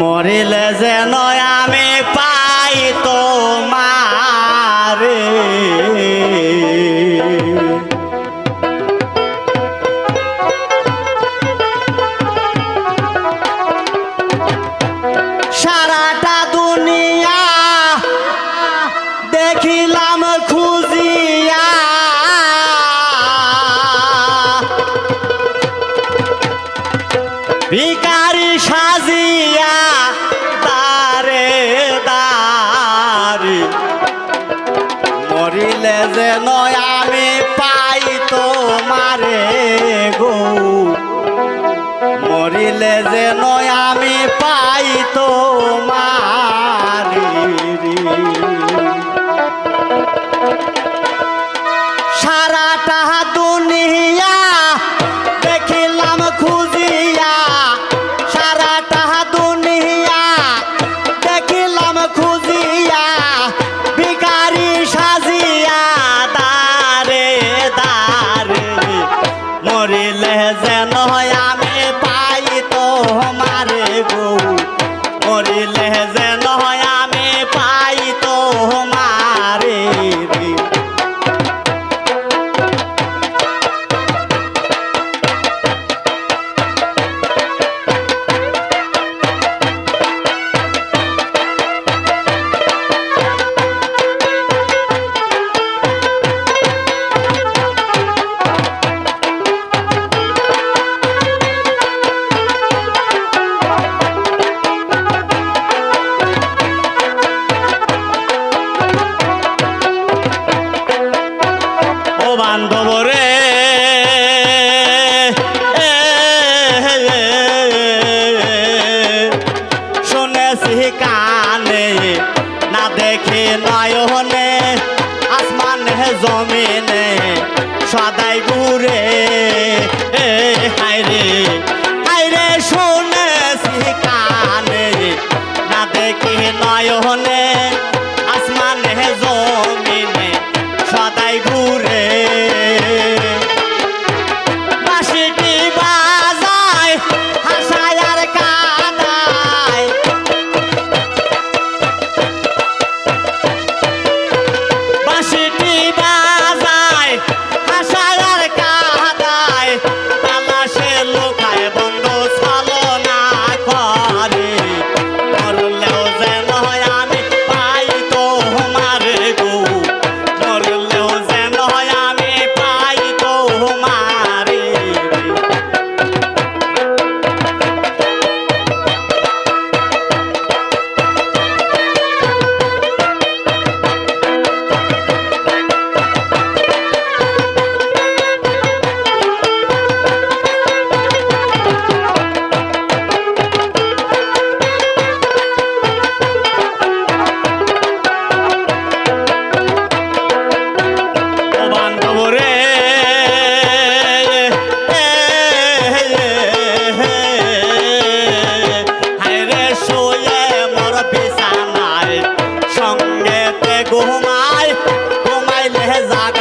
মরিলে যেন আমি পাই তোমারে মরিলে নয় আমি পাই তোমারে গো। মরিলে যেন আমি পাই তোমারে যেন আমি পড়েছি কানে না দেখি নয়নে আসমানে জমিনে সদাই ঘুরে হ্যাঁ, হে জান